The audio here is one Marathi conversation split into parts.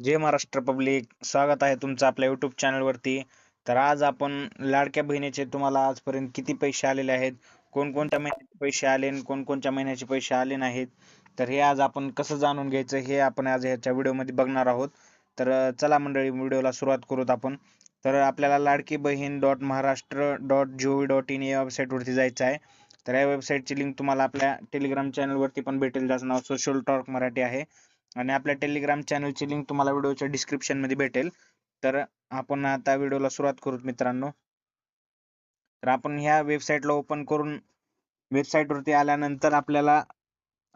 जय महाराष्ट्र पब्लिक. स्वागत आहे तुमचं आपल्या युट्यूब चॅनलवरती तर आज आपण लाडक्या बहिणीचे तुम्हाला आजपर्यंत किती पैसे आलेले आहेत? कोणकोणत्या महिन्याचे पैसे आले कोणकोणत्या महिन्याचे पैसे आले नाहीत? तर हे आज आपण कसं जाणून घ्यायचं हे आपण आज ह्याच्या व्हिडिओमध्ये बघणार आहोत. तर चला मंडळी व्हिडिओला सुरुवात करूत आपण. तर आपल्याला Ladki Bahin dot Maharashtra dot G V dot in या वेबसाईटवरती जायचं आहे. तर या वेबसाईटची लिंक तुम्हाला आपल्या टेलिग्राम चॅनलवरती पण भेटेल. ज्याचं नाव सोशल टॉक मराठी आहे. आणि आपल्या टेलिग्राम चॅनलची लिंक तुम्हाला व्हिडिओच्या डिस्क्रिप्शनमध्ये भेटेल. तर आपण आता व्हिडिओला सुरुवात करू मित्रांनो. तर आपण ह्या वेबसाईटला ओपन करून वेबसाईट वरती आल्यानंतर आपल्याला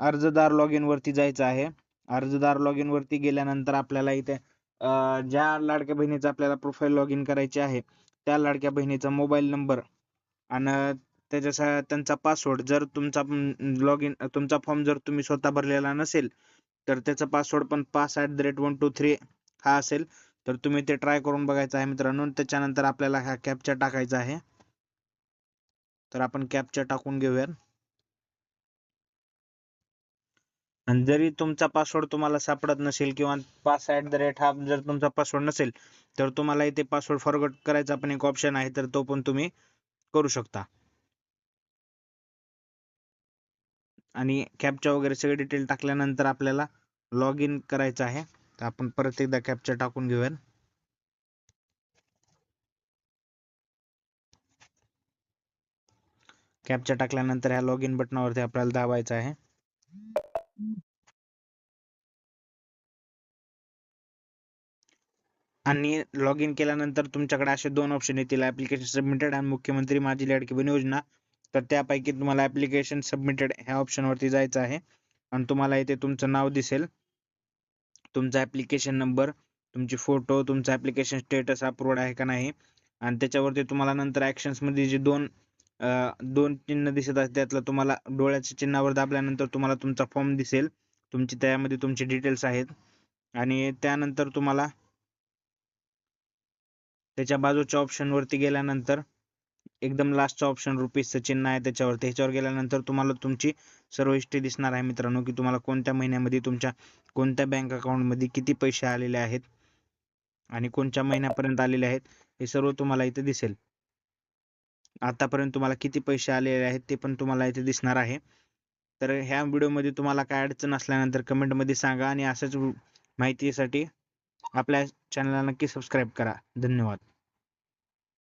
अर्जदार लॉग इन वरती जायचं आहे. अर्जदार लॉग इन वरती गेल्यानंतर आपल्याला इथे ज्या लाडक्या बहिणीचं आपल्याला प्रोफाईल लॉग इन करायचे आहे त्या लाडक्या बहिणीचा मोबाईल नंबर आणि त्याच्या त्यांचा पासवर्ड जर तुमचा लॉग इन तुमचा फॉर्म जर तुम्ही स्वतः भरलेला नसेल तर त्याचा पासवर्ड पण pass at the rate one two three हा असेल. तर तुम्ही ते ट्राय करून बघायचं आहे मित्रांनो. त्याच्यानंतर आपल्याला हा कॅपचा टाकायचा आहे. तर आपण कॅपचा टाकून घेऊया आणि जरी तुमचा पासवर्ड तुम्हाला सापडत नसेल किंवा पास ऍट द रेट हा जर तुमचा पासवर्ड नसेल तर तुम्हाला इथे पासवर्ड फॉरगट करायचा पण एक ऑप्शन आहे. तर तो पण तुम्ही करू शकता. आणि कॅपचा वगैरे सगळे डिटेल टाकल्यानंतर आपल्याला लॉग इन करायचं आहे. तर आपण परत एकदा कॅपचा टाकून घेऊया कॅपचा टाकल्यानंतर ह्या लॉग इन बटनावरती आपल्याला दाबायचं आहे. आणि लॉग इन केल्यानंतर तुमच्याकडे असे दोन ऑप्शन येतील. ऍप्लिकेशन सबमिटेड आणि मुख्यमंत्री माझी लाडकी बहीण योजना. तर त्यापैकी तुम्हाला ऍप्लिकेशन सबमिटेड ह्या ऑप्शनवरती जायचं आहे. आणि तुम्हाला इथे तुमचं नाव दिसेल. तुमचा ऍप्लिकेशन नंबर तुमची फोटो तुमचा ऍप्लिकेशन स्टेटस अप्रूव्ड आहे का नाही. आणि त्याच्यावरती तुम्हाला नंतर ऍक्शन्समध्ये जे दोन दोन चिन्ह दिसत आहेत त्यातलं तुम्हाला डोळ्याच्या चिन्हावर दाबल्यानंतर तुम्हाला तुमचा फॉर्म दिसेल. तुमची त्यामध्ये तुमचे डिटेल्स आहेत. आणि त्यानंतर तुम्हाला त्याच्या बाजूच्या ऑप्शन वरती गेल्यानंतर एकदम लास्टचा ऑप्शन रुपीजचं चिन्ह आहे त्याच्यावर ह्याच्यावर गेल्यानंतर तुम्हाला तुमची सर्व हिस्ट्री दिसणार आहे मित्रांनो की तुम्हाला कोणत्या महिन्यामध्ये तुमच्या कोणत्या बँक अकाउंटमध्ये किती पैसे आलेले आहेत आणि कोणत्या महिन्यापर्यंत आलेले आहेत हे सर्व तुम्हाला इथे दिसेल. आतापर्यंत तुम्हाला किती पैसे आलेले आहेत ते पण तुम्हाला इथे दिसणार आहे. तर ह्या व्हिडिओमध्ये तुम्हाला काय अडचण असल्यानंतर कमेंटमध्ये सांगा आणि असंच माहितीसाठी आपल्या चॅनलला नक्की सबस्क्राईब करा. धन्यवाद.